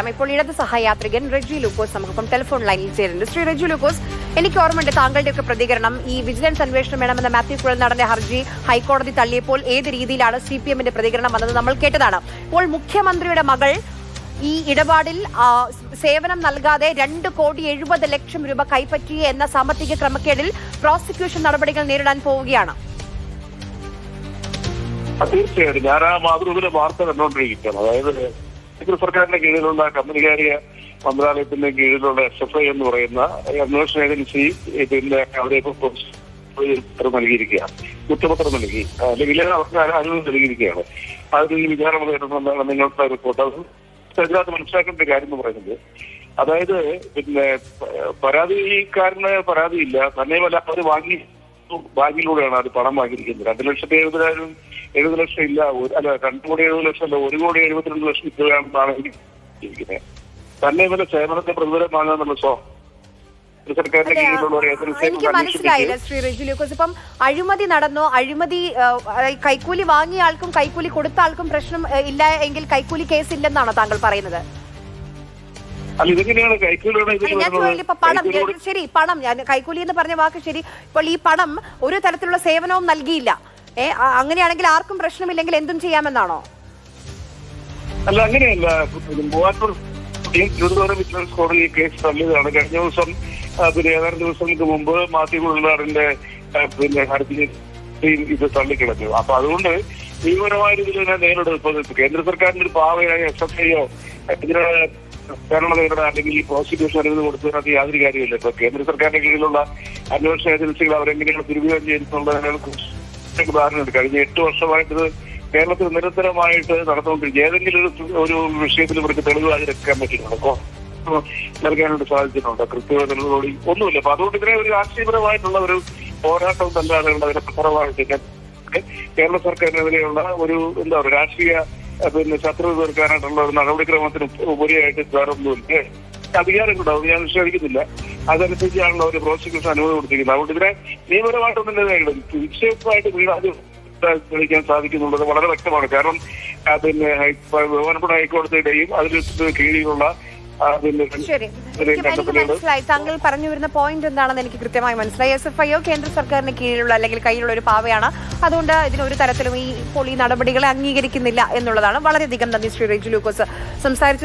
ഇപ്പോൾ ഇടത് സഹയാത്രികൻ റെജി ലൂക്കോസ് നമുക്കിപ്പം ടെലിഫോൺ ലൈനിൽ ചേരുന്നുണ്ട്. ശ്രീ റെജി ലൂക്കോസ് എനിക്ക് ഓർമ്മയുണ്ട് താങ്കളുടെയൊക്കെ പ്രതികരണം ഈ വിജിലൻസ് അന്വേഷണം വേണമെന്ന മാത്യു കുഴൽനാടന്റെ ഹർജി ഹൈക്കോടതി തള്ളിയപ്പോൾ ഏത് രീതിയിലാണ് സി പി എമ്മിന്റെ പ്രതികരണം വന്നത് നമ്മൾ കേട്ടതാണ്. ഇപ്പോൾ മുഖ്യമന്ത്രിയുടെ മകൾ ഈ ഇടപാടിൽ സേവനം നൽകാതെ രണ്ട് കോടി എഴുപത് ലക്ഷം രൂപ കൈപ്പറ്റി എന്ന സാമ്പത്തിക ക്രമക്കേടിൽ പ്രോസിക്യൂഷൻ നടപടികൾ നേരിടാൻ പോവുകയാണ്. തീർച്ചയായിട്ടും ഞാൻ ആ മാതൃഭൂമിയിലെ വാർത്ത കണ്ടുകൊണ്ടിരിക്കുകയാണ് അതായത് കേന്ദ്ര സർക്കാരിന്റെ കീഴിലുള്ള കമ്പനികാര്യ മന്ത്രാലയത്തിന്റെ കീഴിലുള്ള എസ് എഫ് ഐ എന്ന് പറയുന്ന അന്വേഷണ ഏജൻസി പിന്നെ അവരെ ഉത്തരം നൽകിയിരിക്കുകയാണ് കുറ്റപത്രം നൽകി. അല്ലെങ്കിൽ അവർക്ക് അനുമതി നൽകിയിരിക്കുകയാണ് അതിൽ വിചാരണ നേരിടുന്നതാണ് നിങ്ങളുടെ റിപ്പോർട്ട്. അത് അതിനകത്ത് മനസ്സിലാക്കേണ്ട കാര്യം എന്ന് പറയുന്നത് അതായത് പിന്നെ പരാതിക്കാരന് പരാതിയില്ല. തന്നെയുമല്ല അവർ വാങ്ങി ബാങ്കിലൂടെയാണ് അത് പണം വാങ്ങിയിരിക്കുന്നത്. രണ്ട് ലക്ഷത്തി എഴുപതിനായിരം എഴുപത് ലക്ഷം ഇല്ല. അല്ല രണ്ട് കോടി എഴുപത് ലക്ഷം അല്ല ഒരു കോടി എഴുപത്തിരണ്ട് ലക്ഷം രൂപയാണെന്നാണ് ഇരിക്കുന്നത്. തന്നെ ഇവരെ സേവനത്തെ പ്രതിഫലം വാങ്ങാൻ നമ്മൾ സോ എനിക്ക് മനസ്സിലായില്ല ശ്രീ റെജി ലൂക്കോസ് ഇപ്പം അഴിമതി നടന്നോ അഴിമതി കൈക്കൂലി വാങ്ങിയ ആൾക്കും കൈക്കൂലി കൊടുത്ത ആൾക്കും പ്രശ്നം ഇല്ല എങ്കിൽ കൈക്കൂലി കേസ് ഇല്ലെന്നാണോ താങ്കൾ പറയുന്നത്? ശരി പണം ഞാൻ കൈക്കൂലി എന്ന് പറഞ്ഞ വാക്ക് ശരി. ഇപ്പോൾ ഈ പണം ഒരു തരത്തിലുള്ള സേവനവും നൽകിയില്ല. ഏ അങ്ങനെയാണെങ്കിൽ ആർക്കും പ്രശ്നമില്ലെങ്കിൽ എന്തും ചെയ്യാമെന്നാണോ? അല്ല അങ്ങനെയല്ല. മൂവാറ്റൂർ തിരുവനന്തപുരം വിജിലൻസ് കോടതി കേസ് തള്ളിയതാണ്. കഴിഞ്ഞ ദിവസം പിന്നെ ഏതാനും ദിവസങ്ങൾക്ക് മുമ്പ് മാത്യു കുഴൽനാടിന്റെ ആ, പിന്നെ ഹർജി ഇത് തള്ളിക്കിടന്നു അപ്പൊ അതുകൊണ്ട് നിയമപരമായ രീതിയിൽ ഞാൻ നേരിടും. ഇപ്പൊ കേന്ദ്ര സർക്കാരിന്റെ ഒരു പാവയായ എസ് എഫ് ഐയോ ഭരണ നേരിടാൻ അല്ലെങ്കിൽ ഈ പ്രോസിക്യൂഷൻ അനുമതി കൊടുത്തതിനകത്ത് യാതൊരു കാര്യമില്ല ഇപ്പൊ കേന്ദ്ര സർക്കാരിന്റെ കീഴിലുള്ള അന്വേഷണ ഏജൻസികൾ അവരെങ്ങനെയാണ് ദുരുപയോഗം ചെയ്യുന്നുള്ളതിനെ കുറിച്ച് ഉദാഹരണമുണ്ട് കഴിഞ്ഞ എട്ട് വർഷമായിട്ട് കേരളത്തിൽ നിരന്തരമായിട്ട് നടന്നുകൊണ്ടിരിക്കും ഏതെങ്കിലും ഒരു ഒരു വിഷയത്തിൽ ഇവർക്ക് തെളിവ് ഹാജരാക്കാൻ പറ്റുന്നുണ്ടോ കോ- നൽകാനായിട്ട് സാധിച്ചിട്ടുണ്ട്? കൃത്യമായ തെളിവുകളോടി ഒന്നുമില്ല. അപ്പൊ അതുകൊണ്ട് ഇതിനെ ഒരു രാഷ്ട്രീയപരമായിട്ടുള്ള ഒരു പോരാട്ടം തന്നെയാണ് അതിന്റെ ഫലമായിട്ട് ഞാൻ കേരള സർക്കാരിനെതിരെയുള്ള ഒരു എന്താ പറയുക രാഷ്ട്രീയ പിന്നെ ശത്രു തീർക്കാനായിട്ടുള്ള ഒരു നടപടിക്രമത്തിന് ഉപരിയായിട്ട് വേറൊന്നുമില്ല അധികാരം ഉണ്ടാവും ഞാൻ നിഷേധിക്കുന്നില്ല. അതനുസരിച്ചാണല്ലോ ഒരു പ്രോസിക്യൂഷൻ അനുമതി കൊടുത്തിരിക്കുന്നത്. അതുകൊണ്ട് ഇതിനെ നിയമപരമായിട്ടൊന്നും നേരിടും നിശ്ചയമായിട്ട് വീടാതെ തെളിയിക്കാൻ സാധിക്കുന്നുള്ളത് വളരെ വ്യക്തമാണ്. കാരണം പിന്നെ ബഹുമാനപ്പെട്ട ഹൈക്കോടതിയുടെയും അതിന് കീഴിലുള്ള ശരി. എനിക്ക് എനിക്ക് മനസ്സിലായി. താങ്കൾ പറഞ്ഞു വരുന്ന പോയിന്റ് എന്താണെന്ന് എനിക്ക് കൃത്യമായി മനസ്സിലായി. എസ് എഫ് ഐഒ കേന്ദ്ര സർക്കാരിന് കീഴിലുള്ള അല്ലെങ്കിൽ കയ്യിലുള്ള ഒരു പാവയാണ്. അതുകൊണ്ട് ഇതിനൊരു തരത്തിലും ഈ ഇപ്പോൾ ഈ നടപടികളെ അംഗീകരിക്കുന്നില്ല എന്നുള്ളതാണ്. വളരെയധികം നന്ദി ശ്രീ റേജു ലൂക്കോസ്. സംസാരിച്ചു